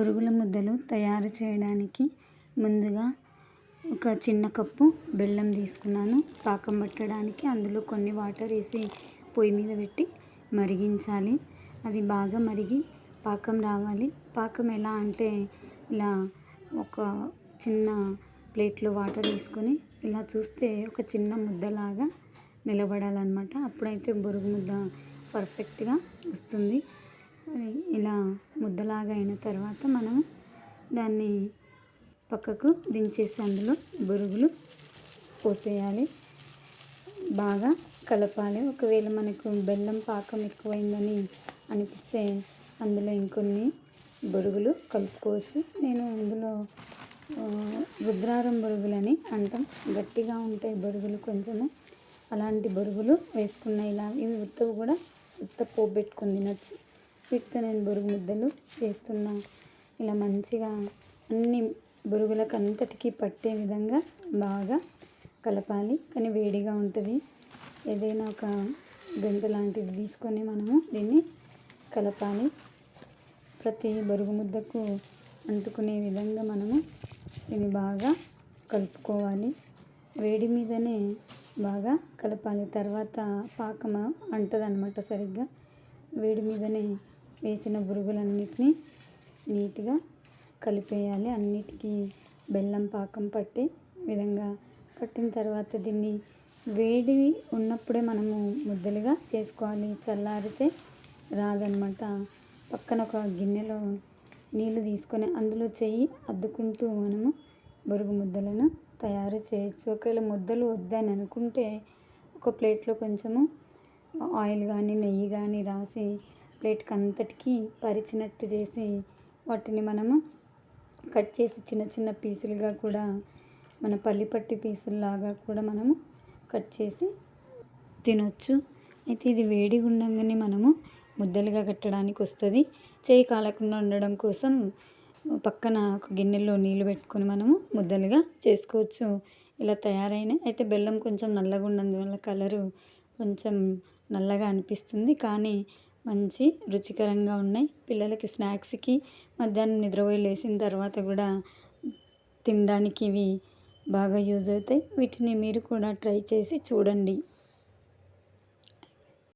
బొరుగుల ముద్దలు తయారు చేయడానికి ముందుగా ఒక చిన్న కప్పు బెల్లం తీసుకున్నాను. పాకం పట్టడానికి అందులో కొన్ని వాటర్ వేసి పొయ్యి మీద పెట్టి మరిగించాలి. అది బాగా మరిగి పాకం రావాలి. పాకం ఎలా అంటే ఇలా ఒక చిన్న ప్లేట్లో వాటర్ వేసుకొని ఇలా చూస్తే ఒక చిన్న ముద్దలాగా నిలబడాలన్నమాట. అప్పుడైతే బొరుగు ముద్ద పర్ఫెక్ట్గా వస్తుంది. ఇలా ముద్దలాగా అయిన తర్వాత మనం దాన్ని పక్కకు దించేసి అందులో బొరుగులు పోసేయాలి. బాగా కలపాలి. ఒకవేళ మనకు బెల్లం పాకం ఎక్కువైందని అనిపిస్తే అందులో ఇంకొన్ని బొరుగులు కలుపుకోవచ్చు. నేను అందులో రుద్రారం బొరుగులని అంటాం. గట్టిగా ఉంటాయి బొరుగులు కొంచెము అలాంటి బొరుగులు వేసుకున్నాయి ఇలా ఇవి ఉత్తవి కూడా ఉత్త పోబెట్టుకుని పెట్టుకొని తినచ్చు. వీటితో నేను బొరుగు ముద్దలు చేస్తున్నా. ఇలా మంచిగా అన్ని బొరుగులకు అంతటికీ పట్టే విధంగా బాగా కలపాలి. కానీ వేడిగా ఉంటుంది. ఏదైనా ఒక గంట లాంటిది తీసుకొని మనము దీన్ని కలపాలి. ప్రతి బొరుగు ముద్దకు అంటుకునే విధంగా మనము దీన్ని బాగా కలుపుకోవాలి. వేడి మీదనే బాగా కలపాలి. తర్వాత పాకం అంటదనమాట సరిగ్గా. వేడి మీదనే వేసిన బురుగులన్నిటినీ నీట్గా కలిపేయాలి. అన్నిటికీ బెల్లం పాకం పట్టే విధంగా పట్టిన తర్వాత దీన్ని వేడి ఉన్నప్పుడే మనము ముద్దలుగా చేసుకోవాలి. చల్లారితే రాదనమాట పక్కన ఒక గిన్నెలో నీళ్ళు తీసుకొని అందులో చెయ్యి అద్దుకుంటూ మనము బొరుగు ముద్దలను తయారు చేయొచ్చు. ఒకవేళ ముద్దలు వద్దని అనుకుంటే ఒక ప్లేట్లో కొంచెము ఆయిల్ కానీ నెయ్యి కానీ రాసి ప్లేట్కి అంతటికీ పరిచినట్టు చేసి వాటిని మనము కట్ చేసి చిన్న చిన్న పీసులుగా కూడా మన పల్లిపట్టి పీసుల్లాగా కూడా మనము కట్ చేసి తినొచ్చు. అయితే ఇది వేడిగా ఉండగానే మనము ముద్దలుగా కట్టడానికి వస్తుంది. చేయి కాలకుండా ఉండడం కోసం పక్కన ఒక గిన్నెలో నీళ్ళు పెట్టుకొని మనము ముద్దలుగా చేసుకోవచ్చు. ఇలా తయారైన అయితే బెల్లం కొంచెం నల్లగా ఉన్నందువల్ల కలరు కొంచెం నల్లగా అనిపిస్తుంది. కానీ మంచి రుచికరంగా ఉన్నాయి. పిల్లలకి స్నాక్స్కి మధ్యాహ్నం నిద్రపోయి లేచిన తర్వాత కూడా తినడానికి ఇవి బాగా యూజ్ అవుతాయి. వీటిని మీరు కూడా ట్రై చేసి చూడండి.